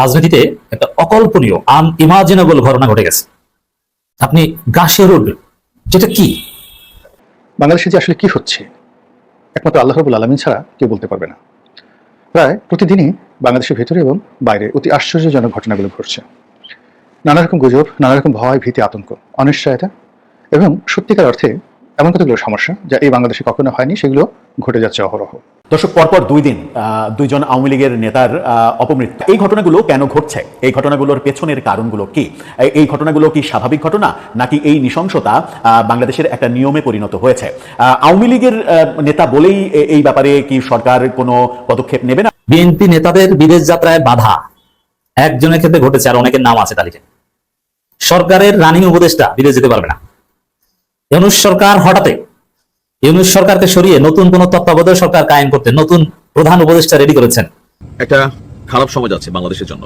রাজনীতিতে একটা অকল্পনীয় আনইমাজিনেবল ঘটনা ঘটে গেছে। আপনি গাছিয়ে উঠবেন যেটা কি? বাংলাদেশে যে আসলে কি হচ্ছে, একমাত্র আল্লাহ রবুল আলমিন ছাড়া কেউ বলতে পারবে না। প্রায় প্রতিদিনই বাংলাদেশের ভেতরে এবং বাইরে অতি আশ্চর্যজনক ঘটনাগুলো ঘটছে। নানা রকম গুজব নানা রকম ভয়, ভীতি, আতঙ্ক, অনিশ্চয়তা এবং সত্যিকার অর্থে এমন কতগুলো সমস্যা যা এই বাংলাদেশে কখনো হয়নি সেগুলো ঘটে যাচ্ছে অহরহ। দর্শক পরপর দুই দিন দুইজন আওয়ামী লীগের নেতার আহ, অপমৃত্যু। এই ঘটনাগুলো কেন ঘটছে? এই ঘটনাগুলোর পেছনের কারণগুলো কি? এই- ঘটনাগুলো কি স্বাভাবিক ঘটনা? নাকি এই নৃশংসতা বাংলাদেশের একটা নিয়মে পরিণত হয়েছে? আহ, আওয়ামী লীগের আহ, নেতা বলেই এই ব্যাপারে কি সরকার কোনো পদক্ষেপ নেবে না? বিএনপি নেতাদের বিদেশ যাত্রায় বাধা। একজনের ক্ষেত্রে ঘটেছে আর অনেকের নাম আছে তালিকায়। সরকারের রানিং উপদেষ্টা বিদেশ যেতে পারবে না। ইউনুস সরকার হঠাৎ ইউনুস সরকারকে সরিয়ে নতুন কোন তত্ত্বাবধায়ক সরকার কায়েম করতে নতুন প্রধান উপদেষ্টা রেডি করেছেন। একটা খারাপ সময় যাচ্ছে বাংলাদেশের জন্য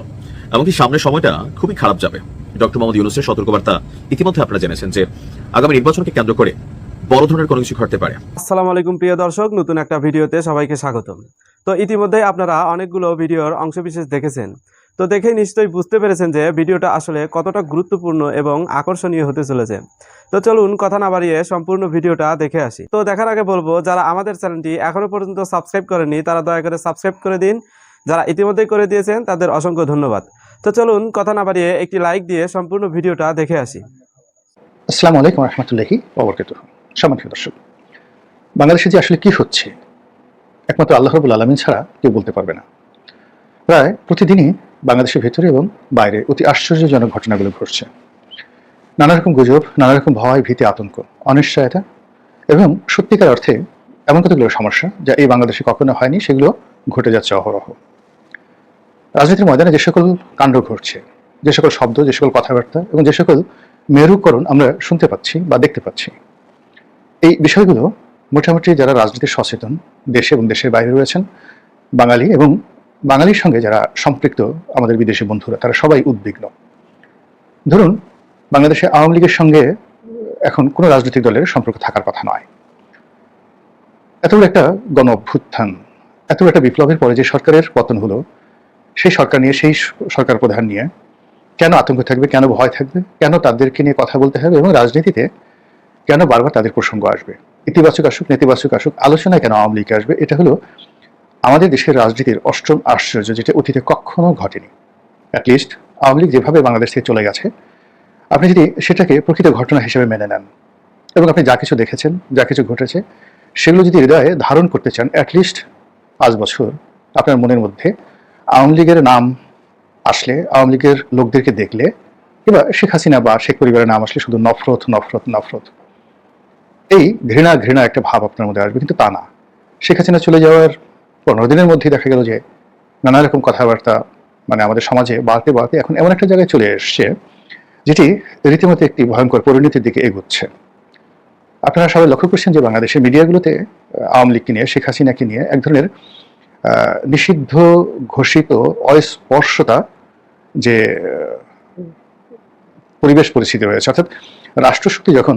এমনকি সামনের সময়টা খুবই খারাপ যাবে। ডক্টর মোহাম্মদ ইউনুসের সতর্কবার্তা ইতিমধ্যে আপনারা জেনেছেন যে আগামী নির্বাচনকে কেন্দ্র করে বড় ধরনের কোনো কিছু ঘটতে পারে। আসসালামু আলাইকুম প্রিয় দর্শক নতুন একটা ভিডিওতে সবাইকে স্বাগতম। তো ইতিমধ্যে আপনারা অনেকগুলো ভিডিওর অংশবিশেষ দেখেছেন। তো দেখে নিশ্চয়ই বুঝতে পেরেছেন যে ভিডিওটা আসলে কতটা গুরুত্বপূর্ণ এবং আকর্ষণীয় হতে চলেছে। তো চলুন কথা না বাড়িয়ে সম্পূর্ণ ভিডিওটা দেখে আসি। তো দেখার আগে বলব, যারা আমাদের চ্যানেলটি এখনও পর্যন্ত সাবস্ক্রাইব করেনি তারা দয়া করে সাবস্ক্রাইব করে দিন। যারা ইতিমধ্যেই করে দিয়েছেন, তাদের অসংখ্য ধন্যবাদ। তো চলুন কথা না বাড়িয়ে একটি লাইক দিয়ে সম্পূর্ণ ভিডিওটা দেখে আসি। আসসালামু আলাইকুম রহমতুল্লাহি অবরকাত সম্মানিত দর্শক, বাংলাদেশে যে আসলে কি হচ্ছে, একমাত্র আল্লাহ রবুল আলমিন ছাড়া কেউ বলতে পারবে না। প্রায় প্রতিদিনই বাংলাদেশের ভেতরে এবং বাইরে অতি আশ্চর্যজনক ঘটনাগুলো ঘটছে। নানা রকম গুজব নানা রকম ভয়, ভীতি, আতঙ্ক, অনিশ্চয়তা এবং সত্যিকার অর্থে এমন কতগুলো সমস্যা যা এই বাংলাদেশে কখনো হয়নি, সেগুলো ঘটে যাচ্ছে অহরহ। রাজনীতির ময়দানে যে সকল কাণ্ড ঘটছে, যে সকল শব্দ, যে সকল কথাবার্তা এবং যে সকল মেরুকরণ আমরা শুনতে পাচ্ছি বা দেখতে পাচ্ছি, এই বিষয়গুলো মোটামুটি যারা রাজনীতি সচেতন, দেশে এবং দেশের বাইরে রয়েছেন, বাঙালি এবং বাঙালির সঙ্গে যারা সম্পৃক্ত আমাদের বিদেশি বন্ধুরা, তারা সবাই উদ্বিগ্ন। ধরুন, বাংলাদেশে আওয়ামী লীগের সঙ্গে এখন কোনো রাজনৈতিক দলের সম্পর্ক থাকার কথা নয়। এত একটা গণ অভ্যুত্থান এত একটা বিপ্লবের পরে যে সরকারের পতন হলো, সেই সরকার নিয়ে, সেই সরকার প্রধান নিয়ে কেন আতঙ্ক থাকবে, কেন ভয় থাকবে, কেন তাদেরকে নিয়ে কথা বলতে হবে এবং রাজনীতিতে কেন বারবার তাদের প্রসঙ্গ আসবে? ইতিবাচক আসুক, নেতিবাচক আসুক, আলোচনায় কেন আওয়ামী লীগ আসবে? এটা হলো আমাদের দেশের রাজনীতির অষ্টম আশ্চর্য যেটা অতীতে কখনো ঘটেনি। অ্যাটলিস্ট আওয়ামী লীগ যেভাবে বাংলাদেশ থেকে চলে গেছে, আপনি যদি সেটাকে প্রকৃত ঘটনা হিসেবে মেনে নেন, এবং আপনি যা কিছু দেখেছেন, যা কিছু ঘটেছে, সেগুলো যদি হৃদয়ে ধারণ করতে চান অ্যাটলিস্ট পাঁচ বছর আপনার মনের মধ্যে আওয়ামী লীগের নাম আসলে, আওয়ামী লীগের লোকদেরকে দেখলে, কিংবা শেখ হাসিনা বা শেখ পরিবারের নাম আসলে শুধু নফরত নফরত নফরত। এই ঘৃণা ঘৃণা একটা ভাব আপনার মধ্যে আসবে, কিন্তু তা না। শেখ হাসিনা চলে যাওয়ার পনেরো দিনের মধ্যেই দেখা গেল যে নানা রকম কথাবার্তা মানে আমাদের সমাজে বাড়তে বাড়তে এখন এমন একটা জায়গায় চলে এসছে, যেটি রীতিমতো একটি ভয়ঙ্কর পরিণতির দিকে এগুচ্ছে। আপনারা সবাই লক্ষ্য করছেন যে বাংলাদেশের মিডিয়াগুলোতে আওয়ামী লীগকে নিয়ে, শেখ হাসিনাকে নিয়ে এক ধরনের নিষিদ্ধ ঘোষিত অস্পর্শতা যে পরিবেশ পরিস্থিতি রয়েছে। অর্থাৎ রাষ্ট্রশক্তি যখন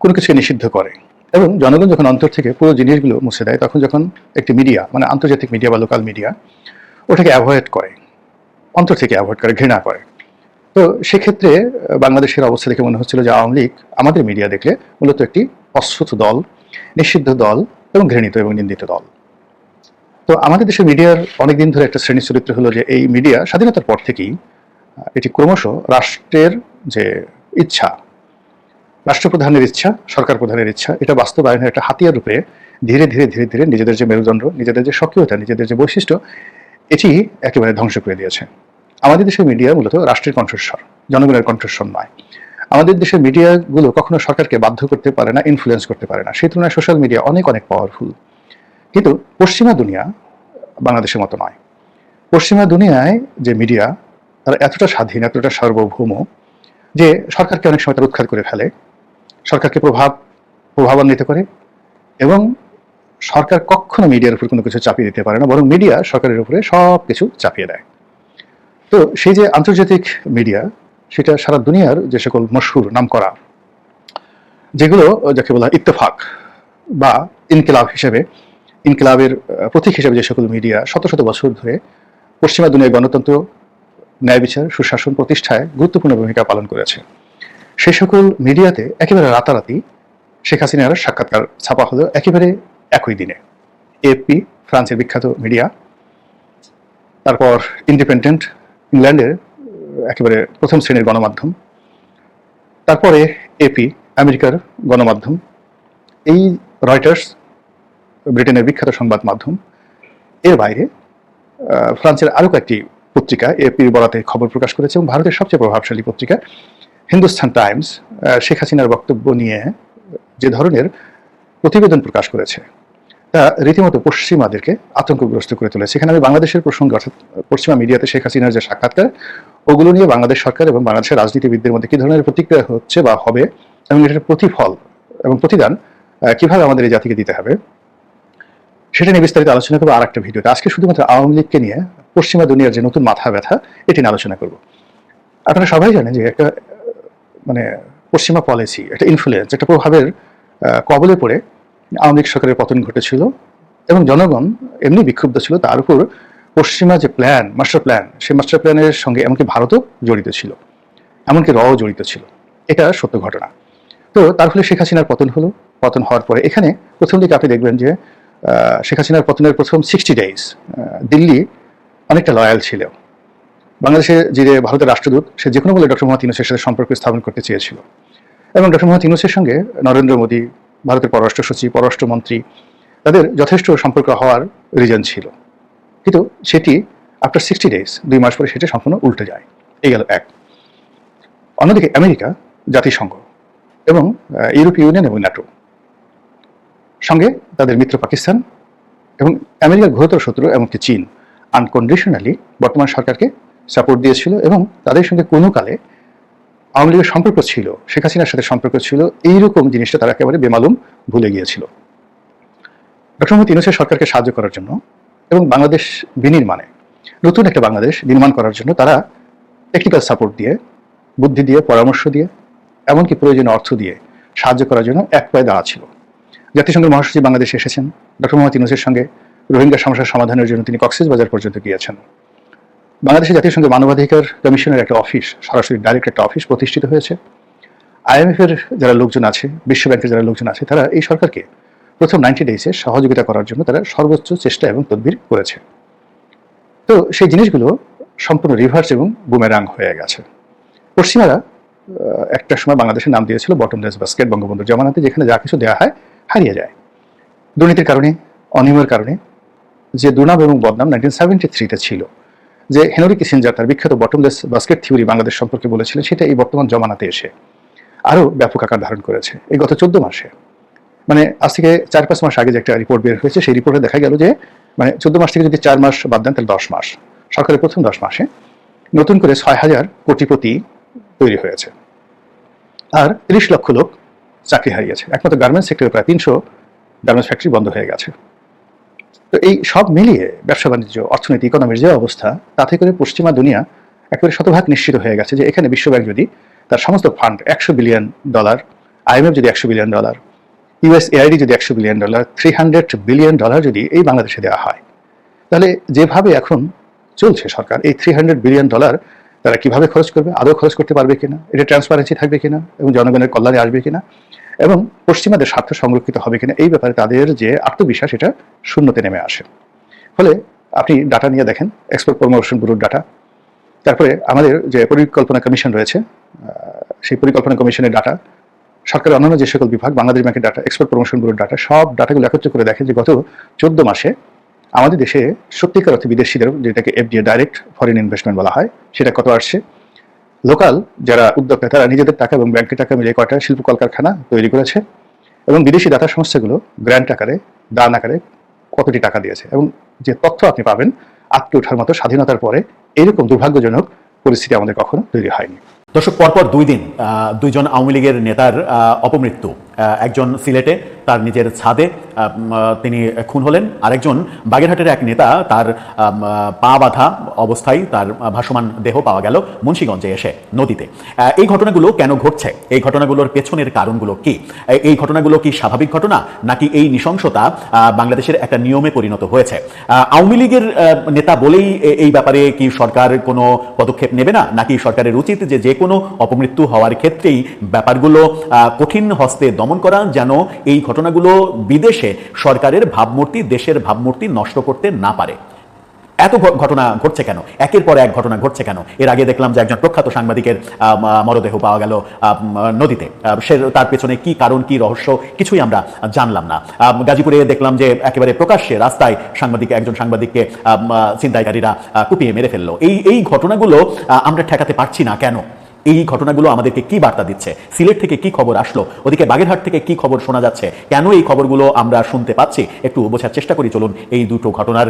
কোনো কিছুকে নিষিদ্ধ করে এবং জনগণ যখন অন্তর থেকে পুরো জিনিসগুলো মুছে দেয়, তখন যখন একটি মিডিয়া মানে আন্তর্জাতিক মিডিয়া বা লোকাল মিডিয়া ওটাকে অ্যাভয়েড করে, অন্তর থেকে অ্যাভয়েড করে, ঘৃণা করে। তো সেক্ষেত্রে বাংলাদেশের অবস্থা দেখে মনে হচ্ছিল যে আওয়ামী লীগ আমাদের মিডিয়া দেখলে মূলত একটি অশ্রুত দল, নিষিদ্ধ দল এবং ঘৃণিত এবং নিন্দিত দল। তো আমাদের দেশের মিডিয়ার অনেকদিন ধরে একটা শ্রেণি চরিত্র হলো যে এই মিডিয়া স্বাধীনতার পর থেকেই এটি ক্রমশ রাষ্ট্রের যে ইচ্ছা রাষ্ট্রপ্রধানের ইচ্ছা, সরকার প্রধানের ইচ্ছা, এটা বাস্তবায়নের একটা হাতিয়ার রূপে ধীরে ধীরে ধীরে ধীরে নিজেদের যে মেরুদণ্ড, নিজেদের যে সক্রিয়তা নিজেদের যে বৈশিষ্ট্য, এটি একেবারে ধ্বংস করে দিয়েছে। আমাদের দেশের মিডিয়া মূলত রাষ্ট্রের কণ্ঠস্বর, জনগণের কণ্ঠস্বর নয়। আমাদের দেশের মিডিয়াগুলো কখনো সরকারকে বাধ্য করতে পারে না ইনফ্লুয়েন্স করতে পারে না। সেই তুলনায় সোশ্যাল মিডিয়া অনেক অনেক পাওয়ারফুল কিন্তু পশ্চিমা দুনিয়া বাংলাদেশের মতো নয়। পশ্চিমা দুনিয়ায় যে মিডিয়া তারা এতটা স্বাধীন, এতটা সার্বভৌম যে সরকারকে অনেক সময় তারা উৎখাত করে ফেলে। সরকারকে প্রভাব, প্রভাবান্বিত করে এবং সরকার কখনো মিডিয়ার উপর কোনো কিছু চাপিয়ে দিতে পারে না, বরং মিডিয়া সরকারের উপরে সব কিছু চাপিয়ে দেয়। তো সেই যে আন্তর্জাতিক মিডিয়া, সেটা সারা দুনিয়ার যে সকল মশহুর নাম করা যেগুলো যাকে বলা ইত্তেফাক বা ইনকিলাব হিসেবে, ইনকিলাবের প্রতীক হিসেবে যে সকল মিডিয়া শত শত বছর ধরে পশ্চিমা দুনিয়ায় গণতন্ত্র, ন্যায় বিচার, সুশাসন প্রতিষ্ঠায় গুরুত্বপূর্ণ ভূমিকা পালন করেছে। সেই সকল মিডিয়াতে একেবারে রাতারাতি শেখ হাসিনার সাক্ষাৎকার ছাপা হলো একেবারে একই দিনে। এপি ফ্রান্সের বিখ্যাত মিডিয়া, তারপর ইন্ডিপেন্ডেন্ট ইংল্যান্ডের একেবারে প্রথম শ্রেণির গণমাধ্যম, তারপরে এপি আমেরিকার গণমাধ্যম, এই রয়টার্স ব্রিটেনের বিখ্যাত সংবাদ মাধ্যম। এর বাইরে ফ্রান্সের আরও কয়েকটি পত্রিকা এপির বরাতে খবর প্রকাশ করেছে এবং ভারতের সবচেয়ে প্রভাবশালী পত্রিকা হিন্দুস্তান টাইমস শেখ হাসিনার বক্তব্য নিয়ে যে ধরনের প্রতিবেদন প্রকাশ করেছে, তা রীতিমতো পশ্চিমাদেরকে আতঙ্কগ্রস্ত করে তুলেছে সেখানে আমি বাংলাদেশের প্রসঙ্গ, অর্থাৎ পশ্চিমা মিডিয়াতে শেখ হাসিনার যে সাক্ষাৎকার, ওগুলো নিয়ে বাংলাদেশ সরকার এবং বাংলাদেশের রাজনীতিবিদদের মধ্যে কি ধরনের প্রতিক্রিয়া হচ্ছে বা হবে, এবং এটার প্রতিফল এবং প্রতিদান কীভাবে আমাদের এই জাতিকে দিতে হবে, সেটা নিয়ে বিস্তারিত আলোচনা করব আর একটা ভিডিওতে। আজকে শুধুমাত্র আওয়ামী লীগকে নিয়ে পশ্চিমা দুনিয়ার যে নতুন মাথা ব্যথা, এটি নিয়ে আলোচনা করব। আপনারা সবাই জানেন যে একটা মানে পশ্চিমা পলিসি একটা ইনফ্লুয়েন্স একটা প্রভাবের কবলে পড়ে আওয়ামী লীগ সরকারের পতন ঘটেছিল এবং জনগণ এমনি বিক্ষুব্ধ ছিল, তার উপর পশ্চিমা যে প্ল্যান মাস্টার প্ল্যান সেই মাস্টার প্ল্যানের সঙ্গে এমনকি ভারতও জড়িত ছিল, এমনকি রও জড়িত ছিল। এটা সত্য ঘটনা। তো তার ফলে শেখ হাসিনার পতন হলো, পতন হওয়ার পরে এখানে প্রথম দিকে আপনি দেখবেন যে শেখ হাসিনার পতনের প্রথম সিক্সটি ডেইজ দিল্লি অনেকটা লয়াল ছিল। বাংলাদেশে যে ভারতের রাষ্ট্রদূত, সে যে কোনো বলে ডক্টর মোহাম্মদ ইউনুসের সাথে সম্পর্ক স্থাপন করতে চেয়েছিল। এবং ডক্টর মোহাম্মদ ইউনুসের সঙ্গে নরেন্দ্র মোদী, ভারতের পররাষ্ট্র সচিব পররাষ্ট্রমন্ত্রী তাদের যথেষ্ট সম্পর্ক হওয়ার রিজন ছিল। কিন্তু সেটি আফটার সিক্সটি ডেজ দুই মাস পরে সেটা সম্পূর্ণ উল্টে যায়। এই গেল এক। অন্যদিকে আমেরিকা, জাতিসংঘ এবং ইউরোপীয় ইউনিয়ন এবং ন্যাটো সঙ্গে তাদের মিত্র পাকিস্তান এবং আমেরিকার ঘোরতর শত্রু এমনকি চীন আনকন্ডিশনালি বর্তমান সরকারকে সাপোর্ট দিয়েছিল এবং তাদের সঙ্গে কোনো কালে আওয়ামী লীগের সম্পর্ক ছিল, শেখ হাসিনার সাথে সম্পর্ক ছিল, এইরকম জিনিসটা তারা একেবারে বেমালুম ভুলে গিয়েছিল। ডক্টর মোহাম্মদ ইউনুসের সরকারকে সাহায্য করার জন্য এবং বাংলাদেশ বিনির্মাণে নতুন একটা বাংলাদেশ নির্মাণ করার জন্য তারা টেকনিক্যাল সাপোর্ট দিয়ে, বুদ্ধি দিয়ে, পরামর্শ দিয়ে, এমনকি প্রয়োজনীয় অর্থ দিয়ে সাহায্য করার জন্য এক পায়ে দাঁড়া ছিল। জাতিসংঘের মহাসচিব বাংলাদেশে এসেছেন। ডক্টর মোহাম্মদ ইউনুসের সঙ্গে রোহিঙ্গা সমস্যার সমাধানের জন্য তিনি কক্সেস বাজার পর্যন্ত গিয়েছেন। বাংলাদেশের জাতিসংঘের মানবাধিকার কমিশনের একটা অফিস, সরাসরি ডাইরেক্ট একটা অফিস প্রতিষ্ঠিত হয়েছে। আইএমএফ এর যারা লোকজন আছে বিশ্ব ব্যাংকের যারা লোকজন আছে, তারা এই সরকারকে প্রথম নাইনটি ডেইসে সহযোগিতা করার জন্য তারা সর্বোচ্চ চেষ্টা এবং তদবির করেছে। তো সেই জিনিসগুলো সম্পূর্ণ রিভার্স এবং বুমেরাং হয়ে গেছে। পশ্চিমারা একটা সময় বাংলাদেশের নাম দিয়েছিল বটমলেস বাস্কেট বঙ্গবন্ধুর জমানাতে, যেখানে যা কিছু দেওয়া হয় হারিয়ে যায়। দুর্নীতির কারণে, অনিয়মের কারণে, যে দুর্নাম এবং বদনাম নাইনটিন সেভেন্টি থ্রিতে ছিল। যে হেনরি কিসিঞ্জার তার বিখ্যাত বটমলেস বাস্কেট থিওরি বাংলাদেশ সম্পর্কে বলেছিলেন, সেটা এই বর্তমান জমানাতে এসে আরও ব্যাপক আকার ধারণ করেছে। এই গত চোদ্দ মাসে। মানে আজ থেকে চার পাঁচ মাস আগে যে একটা রিপোর্ট বের হয়েছে, সেই রিপোর্টে দেখা গেল যে মানে চোদ্দ মাস থেকে যদি চার মাস বাদ দেন, তাহলে দশ মাস। সরকারের প্রথম দশ মাসে নতুন করে ছয় হাজার কোটিপতি তৈরি হয়েছে। আর তিরিশ লক্ষ লোক চাকরি হারিয়েছে। একমাত্র গার্মেন্টস সেক্টরে প্রায় তিনশো গার্মেন্টস ফ্যাক্টরি বন্ধ হয়ে গেছে। তো এই সব মিলিয়ে ব্যবসা বাণিজ্য, অর্থনীতি ইকোনমির যে অবস্থা, তাতে করে পশ্চিমা দুনিয়া একেবারে শতভাগ নিশ্চিত হয়ে গেছে যে এখানে বিশ্বব্যাংক যদি তার সমস্ত ফান্ড একশো বিলিয়ন ডলার আইএমএফ যদি একশো বিলিয়ন ডলার ইউএস এআইডি যদি একশো billion dollar three hundred billion dollar যদি এই বাংলাদেশে দেওয়া হয়, তাহলে যেভাবে এখন চলছে সরকার, এই থ্রি হান্ড্রেড বিলিয়ন ডলার তারা কীভাবে খরচ করবে, আদৌ খরচ করতে পারবে কিনা, এটা ট্রান্সপারেন্সি থাকবে কিনা, এবং জনগণের কল্যাণে আসবে কিনা এবং পশ্চিমাদের স্বার্থ সংরক্ষিত হবে কিনা এই ব্যাপারে তাদের যে আত্মবিশ্বাস এটা শূন্যতে নেমে আসে। ফলে আপনি ডাটা নিয়ে দেখেন এক্সপোর্ট প্রমোশন ব্যুরোর ডাটা তারপরে আমাদের যে পরিকল্পনা কমিশন রয়েছে সেই পরিকল্পনা কমিশনের ডাটা সরকারের অন্যান্য যে সকল বিভাগ, বাংলাদেশ ব্যাংকের ডাটা এক্সপোর্ট প্রমোশন ব্যুরোর ডাটা সব ডাটাগুলো একত্র করে দেখেন যে গত চোদ্দ মাসে আমাদের দেশে সত্যিকার অর্থে বিদেশিদের যেটাকে এফডিএ ডাইরেক্ট ফরেন ইনভেস্টমেন্ট বলা হয়, সেটা কত আসছে। লোকাল যারা উদ্যোক্তা তারা নিজেদের টাকা এবং ব্যাংকের টাকা মিলিয়ে কয়টা শিল্প কলকারখানা তৈরি করেছে এবং বিদেশি দাতা সংস্থাগুলো গ্র্যান্ট আকারে, দান আকারে কতটি টাকা দিয়েছে এবং যে তথ্য আপনি পাবেন আটকে ওঠার মতো স্বাধীনতার পরে এরকম দুর্ভাগ্যজনক পরিস্থিতি আমাদের কখনো তৈরি হয়নি। দর্শক, পরপর দুই দিন দুইজন আওয়ামী লীগের নেতার অপমৃত্যু। একজন সিলেটে তার নিজের ছাদে তিনি খুন হলেন। আরেকজন বাগেরহাটের এক নেতা তার পা বাঁধা অবস্থায় তার ভাসমান দেহ পাওয়া গেল মুন্সীগঞ্জে এসে নদীতে। এই ঘটনাগুলো কেন ঘটছে? এই ঘটনাগুলোর পেছনের কারণগুলো কি? এই- ঘটনাগুলো কি স্বাভাবিক ঘটনা? নাকি এই নৃশংসতা বাংলাদেশের একটা নিয়মে পরিণত হয়েছে? আওয়ামী লীগের নেতা বলেই এই ব্যাপারে কি সরকার কোনো পদক্ষেপ নেবে না? নাকি সরকারের উচিত যে যে কোনো অপমৃত্যু হওয়ার ক্ষেত্রেই ব্যাপারগুলো কঠিন হস্তে দমন করা যেন এই ঘটনাগুলো বিদেশে সরকারের ভাবমূর্তি, দেশের ভাবমূর্তি নষ্ট করতে না পারে। এত ঘটনা ঘটছে কেন? একের পর এক ঘটনা ঘটছে কেন? এর আগে দেখলাম যে একজন প্রখ্যাত সাংবাদিকের মরদেহ পাওয়া গেল নদীতে। সে তার পেছনে কি কারণ, কি রহস্য, কিছুই আমরা জানলাম না। গাজীপুরে দেখলাম যে একেবারে প্রকাশ্যে রাস্তায় সাংবাদিক, একজন সাংবাদিককে ছিনতাইকারীরা কুপিয়ে মেরে ফেলল। এই এই ঘটনাগুলো আমরা ঠেকাতে পারছি না কেন? এই ঘটনাগুলো আমাদেরকে কি বার্তা দিচ্ছে? সিলেট থেকে কি খবর আসলো? ওদিকে বাগেরহাট থেকে কি খবর শোনা যাচ্ছে? কেন এই খবরগুলো আমরা শুনতে পাচ্ছি? একটু বোঝার চেষ্টা করি, চলুন এই দুটো ঘটনার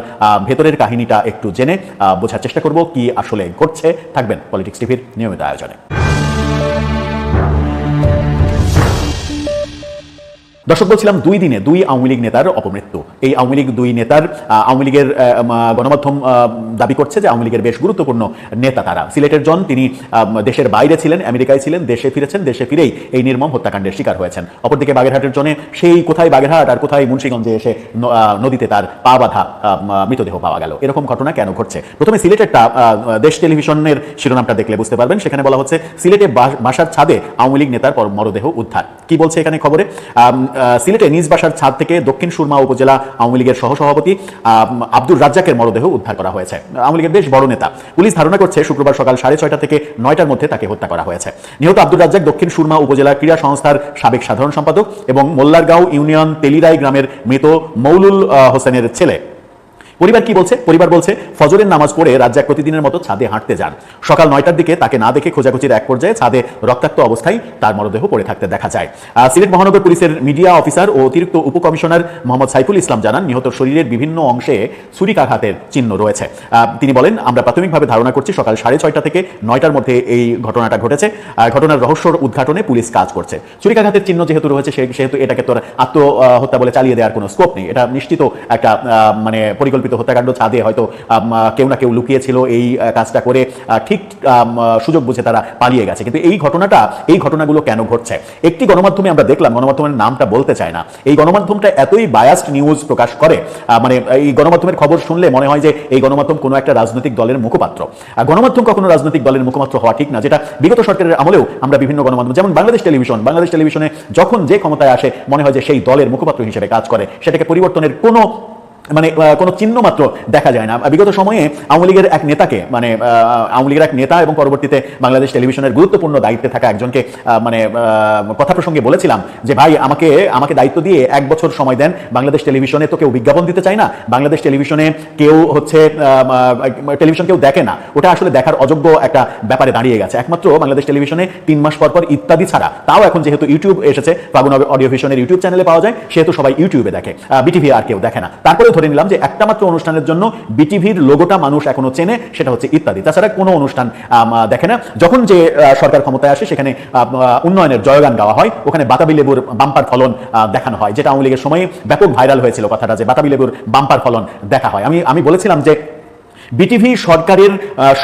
ভেতরের কাহিনীটা একটু জেনে বোঝার চেষ্টা করব কি আসলে ঘটছে। থাকবেন পলিটিক্স টিভির নিয়মিত আয়োজনে। দর্শক, বলছিলাম দুই দিনে দুই আওয়ামী লীগ নেতার অপমৃত্যু। এই আওয়ামী লীগ দুই নেতার আওয়ামী লীগের গণমাধ্যম দাবি করছে যে আওয়ামী লীগের বেশ গুরুত্বপূর্ণ নেতা তারা। সিলেটের জন, তিনি দেশের বাইরে ছিলেন, আমেরিকায় ছিলেন, দেশে ফিরেছেন, দেশে ফিরেই এই নির্মম হত্যাকাণ্ডের শিকার হয়েছেন। অপরদিকে বাগেরহাটের জনে সেই কোথায় বাগেরহাট আর কোথায় মুন্সিগঞ্জে এসে নদীতে তার পা বাঁধা মৃতদেহ পাওয়া গেল। এরকম ঘটনা কেন ঘটছে? প্রথমে সিলেটেরটা দেশ টেলিভিশনের শিরোনামটা দেখলে বুঝতে পারবেন। সেখানে বলা হচ্ছে, সিলেটে বাস- বাসার ছাদে আওয়ামী লীগ নেতার মরদেহ উদ্ধার। কি বলছে এখানে খবরে? সিলেটে নিজ বাসার ছাদ থেকে দক্ষিণ সুরমা উপজেলা আওয়ামী লীগের সহসভাপতি আব্দুর রাজ্জাকের মরদেহ উদ্ধার করা হয়েছে। আওয়ামী লীগের বেশ বড় নেতা। পুলিশ ধারণা করছে শুক্রবার সকাল সাড়ে ছয়টা থেকে নয়টার মধ্যে তাকে হত্যা করা হয়েছে। নিহত আব্দুর রাজ্জাক দক্ষিণ সুরমা উপজেলা ক্রীড়া সংস্থার সাবেক সাধারণ সম্পাদক এবং মোল্লারগাঁও ইউনিয়ন তেলিরাই গ্রামের মৃত মৌলুল হোসেনের ছেলে। পরিবার কি বলছে? পরিবার বলছে, ফজরের নামাজ পড়ে রাজ্জাক প্রতিদিনের মতো ছাদে হাঁটতে যান। সকাল নয়টার দিকে তাকে না দেখে খোঁজাখুঁজির এক পর্যায়ে ছাদে রক্তাক্ত অবস্থায় তার মরদেহ পড়ে থাকতে দেখা যায়। সিলেট মহানগর পুলিশের মিডিয়া অফিসার ও অতিরিক্ত উপকমিশনার মোহাম্মদ সাইফুল ইসলাম জানান, নিহত শরীরের বিভিন্ন অংশে ছুরিকাঘাতের চিহ্ন রয়েছে। তিনি বলেন, আমরা প্রাথমিকভাবে ধারণা করছি সকাল সাড়ে ছয়টা থেকে নয়টার মধ্যে এই ঘটনাটা ঘটেছে। ঘটনার রহস্য উদ্ঘাটনে পুলিশ কাজ করছে। ছুরিকাঘাতের চিহ্ন যেহেতু রয়েছে সেহেতু এটাকে তোর আত্মহত্যা বলে চালিয়ে দেওয়ার কোনো স্কোপ নেই। এটা নিশ্চিত একটা মানে পরিকল্পিত হত্যাকাণ্ড ছাদে হয়তো কেউ না কেউ লুকিয়েছিল এই কাজটা করে ঠিক সুযোগ বুঝে তারা পালিয়ে গেছে। কিন্তু এই ঘটনাটা, এই ঘটনাগুলো কেন ঘটছে? একটি গণমাধ্যমে আমরা দেখলাম, গণমাধ্যমের নামটা বলতে চায় না। এই গণমাধ্যমটা এতই বায়াসড নিউজ প্রকাশ করে মানে এই গণমাধ্যমের খবর শুনলে মনে হয় যে এই গণমাধ্যম কোনো একটা রাজনৈতিক দলের মুখপাত্র। আর গণমাধ্যম কখনো রাজনৈতিক দলের মুখপাত্র হওয়া ঠিক না, যেটা বিগত সরকারের আমলেও আমরা বিভিন্ন গণমাধ্যম, যেমন বাংলাদেশ টেলিভিশন। বাংলাদেশ টেলিভিশনে যখন যে ক্ষমতায় আসে, মনে হয় যে সেই দলের মুখপাত্র হিসেবে কাজ করে, সেটাকে পরিবর্তনের কোনো মানে কোনো চিহ্ন মাত্র দেখা যায় না। বিগত সময়ে আওয়ামী লীগের এক নেতাকে মানে আওয়ামী লীগের এক নেতা এবং পরবর্তীতে বাংলাদেশ টেলিভিশনের গুরুত্বপূর্ণ দায়িত্বে থাকা একজনকে মানে কথা প্রসঙ্গে বলেছিলাম যে, ভাই, আমাকে আমাকে দায়িত্ব দিয়ে এক বছর সময় দেন। বাংলাদেশ টেলিভিশনে তো কেউ বিজ্ঞাপন দিতে চায় না। বাংলাদেশ টেলিভিশনে কেউ হচ্ছে টেলিভিশন কেউ দেখে না। ওটা আসলে দেখার অযোগ্য একটা ব্যাপারে দাঁড়িয়ে গেছে। একমাত্র বাংলাদেশ টেলিভিশনে তিন মাস পর পর ইত্যাদি ছাড়া। তাও এখন যেহেতু ইউটিউব এসেছে, ফাগুন অডিও ভিশনের ইউটিউব চ্যানেলে পাওয়া যায়, সেহেতু সবাই ইউটিউবে দেখে। বিটিভি আর কেউ দেখে না। তারপরে ধরে নিলাম যে একটা মাত্র অনুষ্ঠানের জন্য বিটিভির লোগোটা মানুষ এখনও চেনে, সেটা হচ্ছে ইত্যাদি। তাছাড়া কোনো অনুষ্ঠান দেখে না। যখন যে সরকার ক্ষমতায় আসে, সেখানে উন্নয়নের জয়গান গাওয়া হয়। ওখানে বাতাবি লেবুর বাম্পার ফলন দেখানো হয়। যেটা আওয়ামী লীগের সময়ে ব্যাপক ভাইরাল হয়েছিল কথাটা, যে বাতাবি লেবুর বাম্পার ফলন দেখা হয়। আমি আমি বলেছিলাম যে বিটিভি সরকারের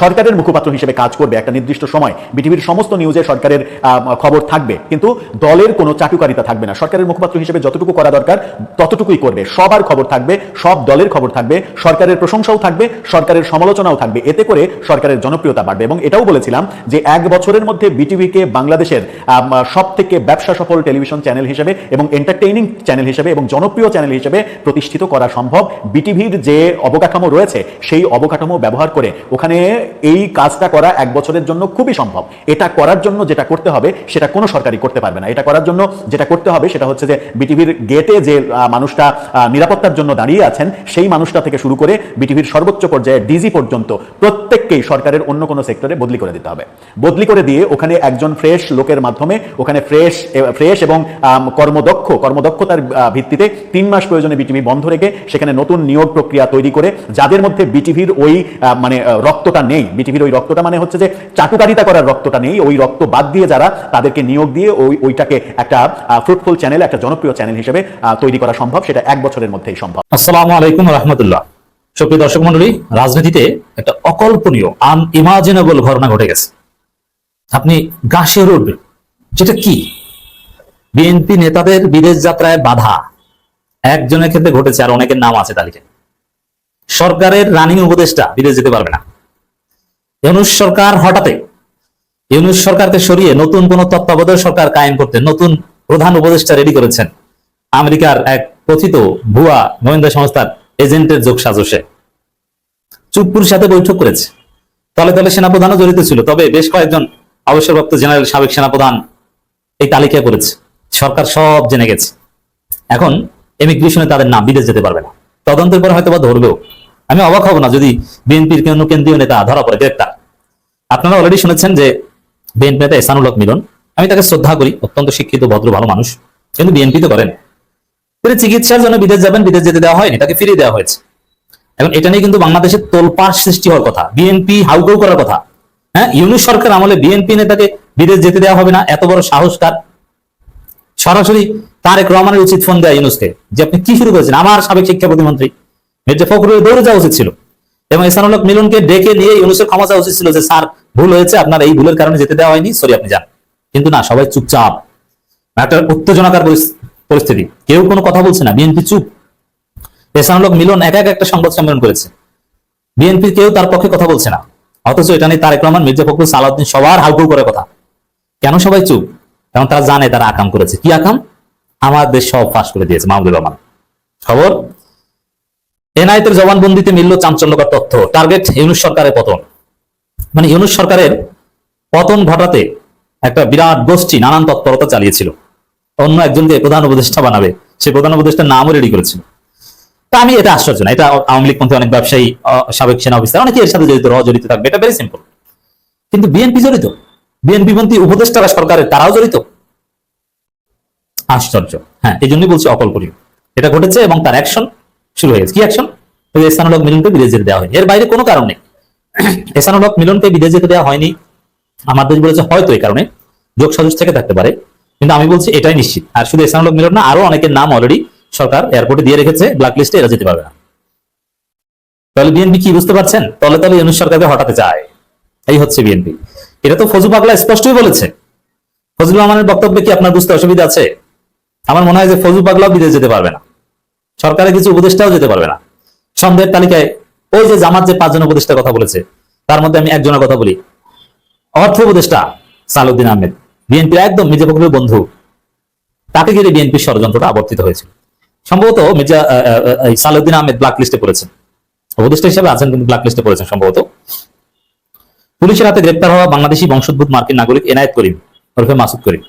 সরকারের মুখপাত্র হিসেবে কাজ করবে একটা নির্দিষ্ট সময়। বিটিভির সমস্ত নিউজে সরকারের খবর থাকবে। কিন্তু দলের কোনো চাটুকারিতা থাকবে না। সরকারের মুখপাত্র হিসেবে যতটুকু করা দরকার, ততটুকুই করবে। সবার খবর থাকবে, সব দলের খবর থাকবে, সরকারের প্রশংসাও থাকবে, সরকারের সমালোচনাও থাকবে। এতে করে সরকারের জনপ্রিয়তা বাড়বে। এবং এটাও বলেছিলাম যে এক বছরের মধ্যে বিটিভিকে বাংলাদেশের সব থেকে ব্যবসা সফল টেলিভিশন চ্যানেল হিসেবে এবং এন্টারটেইনিং চ্যানেল হিসেবে এবং জনপ্রিয় চ্যানেল হিসেবে প্রতিষ্ঠিত করা সম্ভব। বিটিভির যে অবকাঠামো রয়েছে, সেই অবকাঠামো ব্যবহার করে ওখানে এই কাজটা করা এক বছরের জন্য খুবই সম্ভব। এটা করার জন্য যেটা করতে হবে, সেটা কোনো সরকারই করতে পারবে না। এটা করার জন্য যেটা করতে হবে, সেটা হচ্ছে যে বিটিভির গেটে যে মানুষটা নিরাপত্তার জন্য দাঁড়িয়ে আছেন, সেই মানুষটা থেকে শুরু করে বিটিভির সর্বোচ্চ পর্যায়ে ডিজি পর্যন্ত প্রত্যেককেই সরকারের অন্য কোনো সেক্টরে বদলি করে দিতে হবে। বদলি করে দিয়ে ওখানে একজন ফ্রেশ লোকের মাধ্যমে ওখানে ফ্রেশ ফ্রেশ এবং কর্মদক্ষ, কর্মদক্ষতার ভিত্তিতে তিন মাস প্রয়োজনে বিটিভি বন্ধ রেখে সেখানে নতুন নিয়োগ প্রক্রিয়া তৈরি করে, যাদের মধ্যে বিটিভির ওই ওই মানে রক্তটা নেই। বিটিভির ওই রক্তটা মানে হচ্ছে যে চাটুকারিতা করার রক্তটা নেই। ওই রক্ত বাদ দিয়ে যারা তাদেরকে নিয়োগ দিয়ে ওই, ওইটাকে একটা ফ্রুটফুল চ্যানেল একটা জনপ্রিয় চ্যানেল হিসেবে তৈরি করা সম্ভব, সেটা এক বছরের মধ্যেই সম্ভব। আসসালামু আলাইকুম রহমতুল্লাহ। সুপ্রিয় দর্শক মন্ডলী রাজনীতিতে একটা অকল্পনীয় আনইমাজিনেবল ঘটনা ঘটে গেছে। আপনি গাছে উঠবেন যেটা কি? বিএনপি নেতাদের বিদেশ যাত্রায় বাধা। একজনের ক্ষেত্রে ঘটেছে, আর অনেকের নাম আছে তালিকায়। সরকারের রানিং উপদেষ্টা বিদেশ যেতে পারবে না। ইউনুস সরকার হঠাৎ ইউনুস সরকারকে সরিয়ে নতুন কোন তত্ত্বাবধায়ক সরকার কায়েম করতে নতুন প্রধান উপদেষ্টা রেডি করেছেন আমেরিকার এক কথিত ভুয়া গোয়েন্দা সংস্থার এজেন্টের যোগ সাজসে। চুপ্পুর সাথে বৈঠক করেছে। তলে তলে সেনাপ্রধানও জড়িত ছিল, তবে বেশ কয়েকজন অবসরপ্রাপ্ত জেনারেল সাবেক সেনাপ্রধান এই তালিকায় করেছে সরকার সব জেনে গেছে। এখন এমিগ্রেশনে তাদের নাম বিদেশ যেতে পারবে না। তদন্তের পর হয়তো বা ধরবেও। আমি অবাক হব না যদি বিএনপির কোনো কেন্দ্রীয় নেতা ধরা পড়ে গ্রেপ্তার আপনারা অলরেডি শুনেছেন যে বিএনপি নেতা এসানুল হক মিলন। আমি তাকে শ্রদ্ধা করি, অত্যন্ত শিক্ষিত, ভদ্র, ভালো মানুষ। কিন্তু বিএনপি তো করেন। তিনি চিকিৎসার জন্য বিদেশ যাবেন, বিদেশ যেতে দেওয়া হয়নি, তাকে ফিরিয়ে দেওয়া হয়েছে। এখন এটা নিয়ে কিন্তু বাংলাদেশের তোলপাড় সৃষ্টি হওয়ার কথা, বিএনপি হাউকাউ করার কথা। হ্যাঁ ইউনুস সরকার আমলে বিএনপি নেতাকে বিদেশ যেতে দেওয়া হবে না, এত বড় সাহস কার? সরাসরি তারেক রহমানের উচিত ফোন দেয় ইউনুসকে, যে আপনি কি শুরু করেছেন? আমার সাবেক শিক্ষা প্রতিমন্ত্রী। মির্জা ফখরুলের দৌড়ে যাওয়া উচিত ছিল। এবং ইসানুল হক মিলনকে ডেকে নিয়ে ইউনুসের ক্ষমা চাওয়া উচিত ছিল যে, স্যার, ভুল হয়েছে, আপনার এই ভুলের কারণে যেতে দেওয়া হয়নি, সরি, আপনি যান। কিন্তু না, সবাই চুপচাপ। একটা উত্তেজনাকার পরিস্থিতি। কেউ কোনো কথা বলছে না, বিএনপি চুপ। এসানুল হক মিলন একা এক একটা সংবাদ সম্মেলন করেছে। বিএনপি কেউ তার পক্ষে কথা বলছে না। অথচ এটা নিয়ে তারেক রহমান, মির্জা ফখরুল, সালাউদ্দিন সবার হাউকাউ করে কথা। কেন সবাই চুপ? কারণ তারা জানে তারা আকাম করেছে। কি আকাম? আমার দেশ সব ফাঁস করে দিয়েছে মাহমুদুর রহমান। খবর? এনআইতের জবানবন্দিতে মিলল চাঞ্চল্যকর তথ্য। টার্গেট ইউনুস সরকারের পতন। মানে ইউনুস সরকারের পতন ঘটাতে একটা বিরাট গোষ্ঠী নানান তৎপরতা চালিয়েছিল। অন্য একজনকে প্রধান উপদেষ্টা বানাবে। সে প্রধান উপদেষ্টার নামও রেডি করেছিল। তা আমি এটা আশ্চর্য না। এটা আওয়ামী লীগ পন্থী অনেক ব্যবসায়ী সাবেক সেনা অফিসার অনেকে এর সাথে জড়িত, র জড়িত থাকবে। এটা ভেরি সিম্পল কিন্তু বিএনপি জড়িত? বিএনপি পন্থী উপদেষ্টারা সরকারের, তারাও জড়িত? আশ্চর্য। হ্যাঁ এই জন্যই বলছি অকল্পনীয়। এটা ঘটেছে এবং তার অ্যাকশন শুরু হয়ে গেছে। কি অ্যাকশন এসানুল হক মিলনকে বিদেশ যেতে দেওয়া হয়নি। এর বাইরে কোনো কারণ নেই। এসানুল হক মিলনকে বিদেশ যেতে দেওয়া হয়নি। আমার দেশ বলেছে হয়তো এই কারণে। যোগ সাজস থেকে থাকতে পারে। কিন্তু আমি বলছি এটাই নিশ্চিত। আর শুধু এসানুল হক মিলন না, আরও অনেকের নাম অলরেডি সরকার এয়ারপোর্টে দিয়ে রেখেছে। ব্ল্যাক লিস্টে এরা যেতে পারবে না। তাহলে বিএনপি কি বুঝতে পারছেন? তলে তলে ইউনুস সরকারকে হটাতে চায়। এই হচ্ছে বিএনপি এটা তো ফজু পাগলা স্পষ্টই বলেছে। ফজলুর রহমানের বক্তব্যে কি আপনার বুঝতে অসুবিধা আছে? আমার মনে হয় যে ফজু পাগলাও বিদেশ যেতে পারবে না। সরকারের কিছু উপদেষ্টাও যেতে পারবে না। সন্দেহের তালিকায় ওই যে জামাত যে পাঁচজন উপদেষ্টার কথা বলেছে, তার মধ্যে আমি একজনের কথা বলি। অর্থ উপদেষ্টা সালুদ্দিন আহমেদ, বিএনপির একদম মির্জা ফখরুলের বন্ধু। তাকে ঘিরে বিএনপির ষড়যন্ত্রটা আবর্তিত হয়েছিল সম্ভবত মির্জা সালুদ্দিন আহমেদ ব্ল্যাক লিস্টে পড়েছেন। উপদেষ্টা হিসেবে আছেন কিন্তু ব্ল্যাক লিস্টে পড়েছেন সম্ভবত। পুলিশের হাতে গ্রেপ্তার হওয়া বাংলাদেশি বংশোদ্ভূত মার্কিন নাগরিক এনায়েত করিম, ওরফে মাসুদ করিম।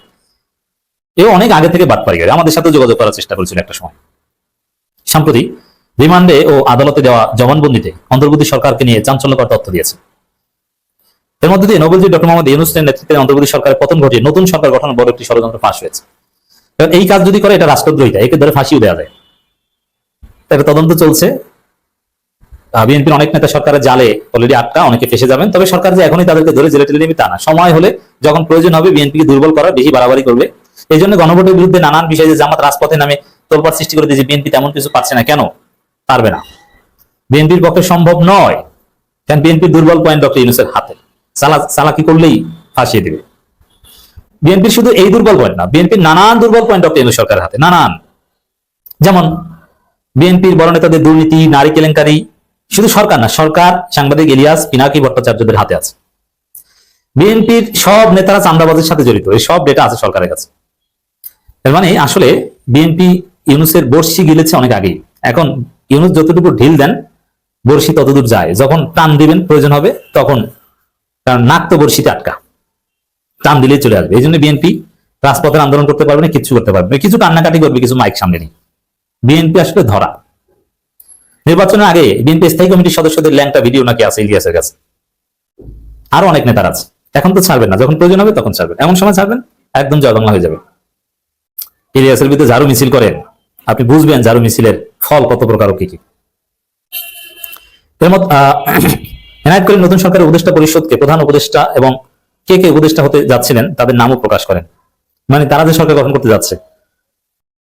এও অনেক আগে থেকে বাদ পারি আমাদের সাথে যোগাযোগ করার চেষ্টা করেছিল একটা সময়। সম্প্রতি রিমান্ডে ও আদালতে দেওয়া জবানবন্দিতে অন্তর্বর্তী সরকারকে নিয়ে চাঞ্চল্যকর তথ্য দিয়েছে। এর মধ্যে দিয়ে নোবেলজি ডক্টর মোহাম্মদ ইউনুসের নেতৃত্বে অন্তর্বর্তী সরকারের পতন ঘটিয়ে নতুন সরকার গঠন বড় একটি ষড়যন্ত্র ফাঁস হয়েছে। এবার এই কাজ যদি করে, এটা রাষ্ট্রদ্রোহিতা একে ধরে ফাঁসিও দেওয়া যায়। এটা তদন্ত চলছে। বিএনপির অনেক নেতা সরকারের জালে অলরেডি আটকা, অনেকে ফেসে যাবেন। তবে সরকার যে এখনই তাদেরকে ধরে জেলে টেলে নেবে তা না। সময় হলে যখন প্রয়োজন হবে, বিএনপিকে দুর্বল করার, বেশি বাড়াবাড়ি করবে। এই জন্য গণভোটের বিরুদ্ধে নানান বিষয়ে জামাত রাজপথে নামে তোলপাড় সৃষ্টি করে দিয়েছে, বিএনপি তেমন কিছু পাচ্ছে না, কেন? পারবে না। বিএনপির পক্ষে সম্ভব নয়। কারণ বিএনপির দুর্বল পয়েন্ট ডক্টর ইউনুসের হাতে। সালা সালাকি করলেই ফাঁসিয়ে দিবে? বিএনপির শুধু এই দুর্বল পয়েন্ট না, বিএনপির নানান দুর্বল পয়েন্ট ডক্টর ইউনুস সরকারের হাতে, নানান। যেমন, বিএনপির বড় নেতাদের দুর্নীতি, নারী কেলেঙ্কারি, শুধু সরকার না, সরকার, সাংবাদিক ইলিয়াস, পিনাকি ভট্টাচার্যদের হাতে আছে। বিএনপির সব নেতারা চান্দাবাজের সাথে জড়িত, এই সব ডেটা আছে সরকারের কাছে। এর মানে আসলে বিএনপি ইউনুসের বর্ষি গিলেছে অনেক আগেই। এখন ইউনুস যতটুকু ঢিল দেন বর্ষি ততদূর যায়। যখন টান দিবেন, প্রয়োজন হবে, তখন কারণ নাক তো বর্ষিতে আটকা। টান দিলে চলে আসবে। এই জন্য বিএনপি রাজপথের আন্দোলন করতে পারবে না কিছু করতে পারবে কিছু কান্নাকাটি করবে, কিছু মাইক সামনে নেই বিএনপি আসলে ধরা। নির্বাচনের আগে বিএনপি স্থায়ী কমিটির সদস্যদের ল্যাংটা ভিডিও নাকি আছে ইলিয়াসের কাছে? আরও অনেক নেতার আছে। এখন তো ছাড়বেন না। যখন প্রয়োজন হবে, তখন ছাড়বেন। এমন সময় ছাড়বেন, একদম জয় বাংলা হয়ে যাবে। ইলিয়াসের বিরুদ্ধে ঝাড়ু মিছিল করেন। আপনি বুঝবেন ঝাড়ু মিছিলের ফল কত প্রকার কি কি। এর মত এনায়েত করিম নতুন সরকারের উপদেষ্টা পরিষদকে প্রধান উপদেষ্টা এবং কে কে উপদেষ্টা হতে যাচ্ছিলেন তাদের নামও প্রকাশ করেন। মানে তারা যে সরকার গঠন করতে যাচ্ছে।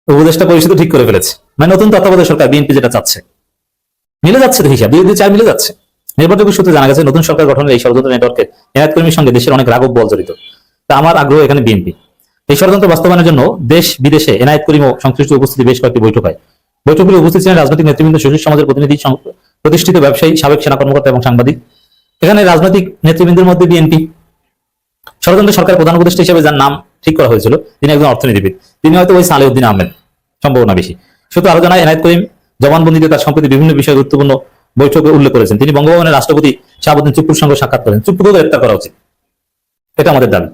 উপদেষ্টা পরিষদ ঠিক করে ফেলেছে। মানে নতুন তত্ত্বাবধায়ক সরকার বিএনপি যেটা চাচ্ছে। মিলে যাচ্ছে তো হিসাব, বিরোধী চার মিলে যাচ্ছে। নির্ভরযোগ্য সূত্রে জানা গেছে নতুন সরকার গঠনের এই ষড়যন্ত্র নেটওয়ার্কে এনায়েত কর্মীর সঙ্গে দেশের অনেক রাগব বল জড়িত। তা আমার আগ্রহ এখানে বিএনপি। এই ষড়যন্ত্র বাস্তবায়নের জন্য দেশ বিদেশে এনায়েত করিম সংশ্লিষ্ট উপস্থিতি বেশ কয়েকটি বৈঠক। হয় বৈঠকগুলো উপস্থিত ছিলেন রাজনৈতিক নেতৃবৃন্দ, সুশীল সমাজের প্রতিনিধি প্রতিষ্ঠিত ব্যবসায়ী, সাবেক সেনা কর্মকর্তা এবং সাংবাদিক। এখানে রাজনৈতিক নেতৃবৃন্দের মধ্যে বিএনপি ষড়যন্ত্র সরকার প্রধান উপদেষ্টা হিসেবে যার নাম ঠিক করা হয়েছিল, তিনি একজন অর্থনীতিবিদ। তিনি হয়তো ওই সালেউদ্দিন আহমেদ, সম্ভাবনা বেশি। শুধু আরও এনায়ত করিম জবানবন্দিতে তার সম্প্রতি বিভিন্ন বিষয়ে গুরুত্বপূর্ণ বৈঠকে উল্লেখ করেছেন। তিনি বঙ্গভবনের রাষ্ট্রপতি শাহাবুদ্দিন চুপ্পুর সঙ্গে সাক্ষাৎ করেন। চুপ্পুকেও গ্রেপ্তার করা উচিত। এটা আমাদের দাবি।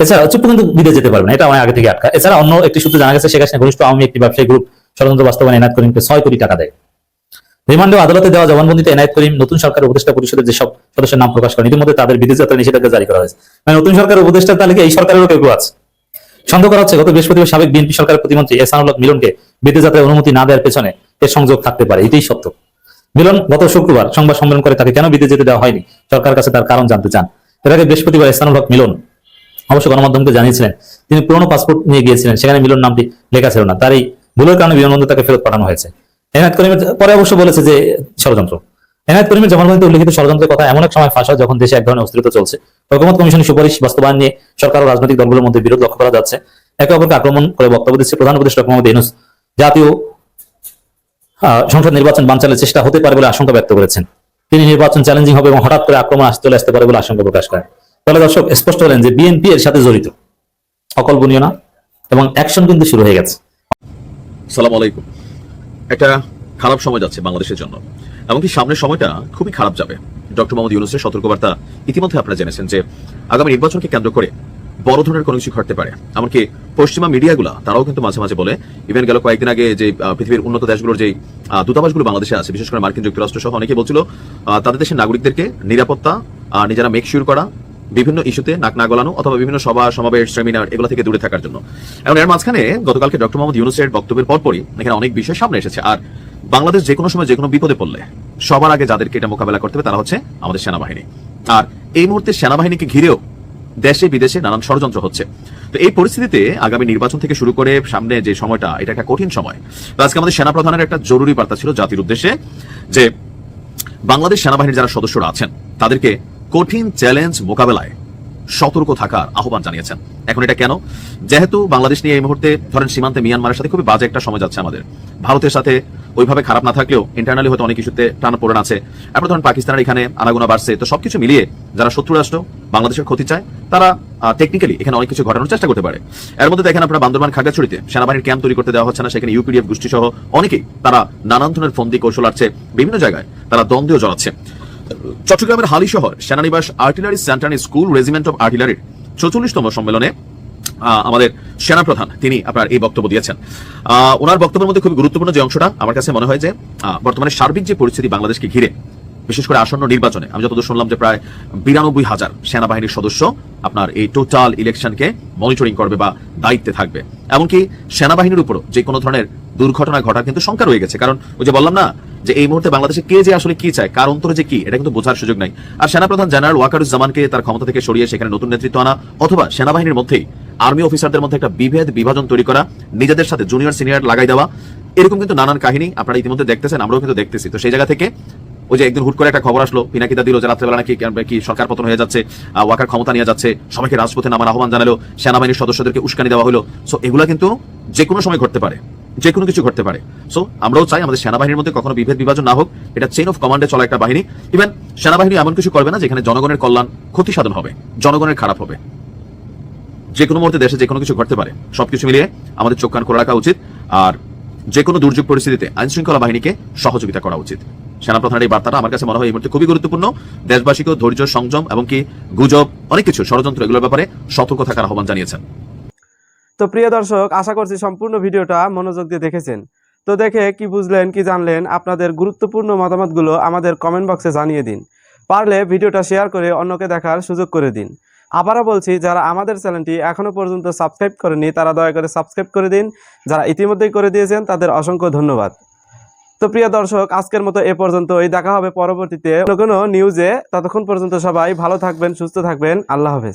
এছাড়া চুপ্পু কিন্তু বিদেশ যেতে পারবে না, এটা অনেক আগে থেকে আটকা। এছাড়া অন্য একটি সূত্রে জানা গেছে, শেখ হাসিনা ঘনিষ্ঠ আওয়ামী একটি ব্যবসায়ী গ্রুপ ষড়যন্ত্র বাস্তবায়নে এনায়েত করিমকে ছয় কোটি টাকা দেয়। রিমান্ডে আদালতে দেওয়া জবানবন্দিতে এনায়েত করিম নতুন সরকারের উপদেষ্টা পরিষদের যেসব সদস্যের নাম প্রকাশ করেন, ইতিমধ্যে তাদের বিদেশ যাত্রা নিষেধাজ্ঞা জারি করা হয়েছে। মানে নতুন সরকারের উপদেষ্টার তালিকায় এই সরকারেরও কেউ আছে। সন্দেহ করা হচ্ছে গত বৃহস্পতিবার সাবেক বিএনপি সরকারের প্রতিমন্ত্রী এসানুল হক মিলনকে বিদেশ যাত্রায় অনুমতি না দেওয়ার পেছনে এর সংযোগ থাকতে পারে, এটাই সত্য। মিলন গত শুক্রবার সংবাদ সম্মেলন করে তাকে কেন বিদেশ যেতে দেওয়া হয়নি? সরকার কাছে তার কারণ জানতে চান। এর আগে বৃহস্পতিবার এসানুল হক মিলন অবশ্য গণমাধ্যমকে জানিয়েছিলেন, তিনি পুরনো পাসপোর্ট নিয়ে গিয়েছিলেন, সেখানে মিলন নামটি লেখা ছিল না তার এই ভুলের কারণে বিমানবন্দর তাকে ফেরত পাঠানো হয়েছে। এনায়ত করিমের পরে অবশ্য বলেছে যে ষড়যন্ত্র। এনায়ত করিমের জবানবন্দিতে উল্লেখিত ষড়যন্ত্রের কথা এমন এক সময় ফাঁস হয় যখন দেশে এক ধরনের অস্থিরতা চলছে। ঐকমত কমিশনের সুপারিশ বাস্তবায়ন নিয়ে সরকার ও রাজনৈতিক দলগুলোর মধ্যে বিরোধ লক্ষ্য করা যাচ্ছে। একে অপরকে আক্রমণ করে বক্তব্য দিচ্ছে প্রধান উপদেষ্টা মোহাম্মদ ইউনূস। জাতীয় সংসদ নির্বাচন বানচালের চেষ্টা হতে পারে বলে আশঙ্কা ব্যক্ত করেছেন। তিনি নির্বাচন চ্যালেঞ্জিং হবে এবং হঠাৎ করে আক্রমণ আসতে চলে আসতে পারে বলে আশঙ্কা প্রকাশ করেন। তাহলে দর্শক, স্পষ্ট হলেন যে বিএনপি এর সাথে জড়িত। অকল্পনীয় না, এবং অ্যাকশন কিন্তু শুরু হয়ে গেছে। সালাম আলাইকুম। একটা খারাপ সময় যাচ্ছে বাংলাদেশের জন্য এমনকি সামনের সময়টা খুবই খারাপ যাবে। ডক্টর মোহাম্মদ ইউনুসের সতর্কবার্তা ইতিমধ্যে আপনারা জেনেছেন যে আগামী নির্বাচনকে কেন্দ্র করে বড় ধরনের কোনো কিছু ঘটতে পারে। এমনকি পশ্চিমা মিডিয়াগুলো, তারাও কিন্তু মাঝে মাঝে বলে ইভেন গেল কয়েকদিন আগে যে পৃথিবীর উন্নত দেশগুলোর যে দূতাবাসগুলো বাংলাদেশে আছে, বিশেষ করে মার্কিন যুক্তরাষ্ট্র সহ অনেকে বলছিল তাদের দেশের নাগরিকদেরকে নিরাপত্তা নিজেরা মেক শিওর করা বিভিন্ন ইস্যুতে নাক না গলানো অথবা বিভিন্ন সভা, সমাবেশ, সেমিনার এগুলো থেকে দূরে থাকার জন্য। এবং এর মাঝখানে গতকালকে ডক্টর মোহাম্মদ ইউনুসের বক্তব্যের পরপরই এখানে অনেক বিষয় সামনে এসেছে। আর বাংলাদেশ যে কোনো সময় যে কোনো বিপদে পড়লে সবার আগে যাদেরকে এটা মোকাবেলা করতে হবে তারা হচ্ছে আমাদের সেনাবাহিনী। আর এই মুহূর্তে সেনাবাহিনীকে ঘিরেও দেশে বিদেশে নানান ষড়যন্ত্র হচ্ছে। তো এই পরিস্থিতিতে আগামী নির্বাচন থেকে শুরু করে সামনে যে সময়টা, এটা একটা কঠিন সময়। তো আজকে আমাদের সেনাপ্রধানের একটা জরুরি বার্তা ছিল জাতির উদ্দেশ্যে যে বাংলাদেশ সেনাবাহিনীর যারা সদস্যরা আছেন, তাদেরকে কঠিন চ্যালেঞ্জ মোকাবেলায় সতর্ক থাকার আহ্বান জানিয়েছেন। এখন এটা কেন? যেহেতু বাংলাদেশ নিয়ে এই মুহূর্তে ধরেন সীমান্তে মিয়ানমারের সাথে খুবই বাজে একটা সময় যাচ্ছে আমাদের। ভারতের সাথে ওইভাবে খারাপ না থাকলেও ইন্টারনালি হয়তো অনেক ইস্যুতে টানা পড়ে আছে। এরপর ধরেন পাকিস্তানের এখানে আনাগোনা বাড়ছে। তো সবকিছু মিলিয়ে যারা শত্রু রাষ্ট্র বাংলাদেশের ক্ষতি চায়, তারা টেকনিক্যালি এখানে অনেক কিছু ঘটানোর চেষ্টা করতে পারে। এর মধ্যে দেখেন আপনারা বান্দরবান খাগড়াছড়িতে সেনাবাহিনীর ক্যাম্প তৈরি করতে দেওয়া হচ্ছে না, সেখানে ইউপিডিএফ গোষ্ঠী সহ অনেকেই তারা নানান ধরনের ফন্দি কৌশল আছে বিভিন্ন জায়গায় তারা দ্বন্দ্ব জড়াচ্ছে। চট্টগ্রামের Halishahar সেনানিবাস artillery centre school regiment of আর্টিলারির চৌচল্লিশতম সম্মেলনে আমাদের সেনাপ্রধান তিনি আপনার এই বক্তব্য দিয়েছেন। ওনার বক্তব্যের মধ্যে খুবই গুরুত্বপূর্ণ যে অংশটা আমার কাছে মনে হয় যে বর্তমানে সার্বিক যে পরিস্থিতি বাংলাদেশকে ঘিরে, বিশেষ করে আসন্ন নির্বাচনে, আমি যতদূর শুনলাম যে প্রায় বিরানব্বই হাজার সেনাবাহিনীর সদস্য আপনার এই টোটাল ইলেকশনকে মনিটরিং করবে বা দায়িত্বে থাকবে। এমনকি সেনাবাহিনীর উপরও যে কোনো ধরনের দুর্ঘটনা ঘটার কিন্তু শঙ্কা রয়ে গেছে। কারণ ওই যে বললাম না যে এই মুহূর্তে বাংলাদেশে কে যে আসলে কি চায়, কার অন্তরে যে কি, এটা কিন্তু বোঝার সুযোগ নাই। আর সেনাপ্রধান জেনারেল ওয়াকারুজ্জামানকে তার ক্ষমতা থেকে সরিয়ে সেখানে নতুন নেতৃত্ব আনা অথবা সেনাবাহিনীর মধ্যেই আর্মি অফিসারদের মধ্যে একটা বিভেদ, বিভাজন তৈরি করা, নিজেদের সাথে জুনিয়র, সিনিয়র লাগাই দেওয়া, এরকম কিন্তু নানান কাহিনী আপনারা ইতিমধ্যে দেখতেছেন, আমরাও কিন্তু দেখতেছি। তো সেই জায়গা থেকে ওই যে একদিন হুট করে একটা খবর আসলো, পিনাকিদা দিল যে রাত্রেবেলা নাকি কি সরকার পতন হয়ে যাচ্ছে ওয়াকার ক্ষমতা নিয়ে যাচ্ছে, সবাইকে রাজপথে নামার আহ্বান জানালো, সেনাবাহিনীর সদস্যদেরকে উস্কানি দেওয়া হলো। সো এগুলা কিন্তু যে কোনো সময় ঘটতে পারে যে কোনো কিছু ঘটতে পারে। সো আমরাও চাই আমাদের সেনাবাহিনীর মধ্যে কখনো বিভেদ বিভাজন না হোক, এটা চেইন অফ কমান্ডে চলা একটা বাহিনী। ইভেন সেনাবাহিনী এমন কিছু করবে না যেখানে জনগণের কল্যাণ ক্ষতি সাধন হবে, জনগণের খারাপ হবে। যে কোনো মুহূর্তে দেশে যে কোনো কিছু ঘটতে পারে, সবকিছু মিলিয়ে আমাদের চোখ কান করে রাখা উচিত, আর যে কোনো দুর্যোগ পরিস্থিতিতে আইন শৃঙ্খলা বাহিনীকে সহযোগিতা করা উচিত। সেনাপ্রধানের এই বার্তাটা আমার কাছে মনে হয় এই মুহূর্তে খুবই গুরুত্বপূর্ণ। দেশবাসীকেও ধৈর্য, সংযম এবং কি গুজব, অনেক কিছু, ষড়যন্ত্র এগুলোর ব্যাপারে সতর্ক থাকার আহ্বান জানিয়েছেন। তো প্রিয় দর্শক, আশা করছি সম্পূর্ণ ভিডিওটা মনোযোগ দিয়ে দেখেছেন। তো দেখে কি বুঝলেন, কি জানলেন, আপনাদের গুরুত্বপূর্ণ মতামতগুলো আমাদের কমেন্ট বক্সে জানিয়ে দিন। পারলে ভিডিওটা শেয়ার করে অন্যকে দেখার সুযোগ করে দিন। আবারও বলছি, যারা আমাদের চ্যানেলটি এখনও পর্যন্ত সাবস্ক্রাইব করেনি তারা দয়া করে সাবস্ক্রাইব করে দিন। যারা ইতিমধ্যেই করে দিয়েছেন, তাদের অসংখ্য ধন্যবাদ। তো প্রিয় দর্শক, আজকের মতো এ এই দেখা হবে পরবর্তীতে কোনো নিউজে ততক্ষণ পর্যন্ত সবাই ভালো থাকবেন, সুস্থ থাকবেন। আল্লাহ হাফেজ।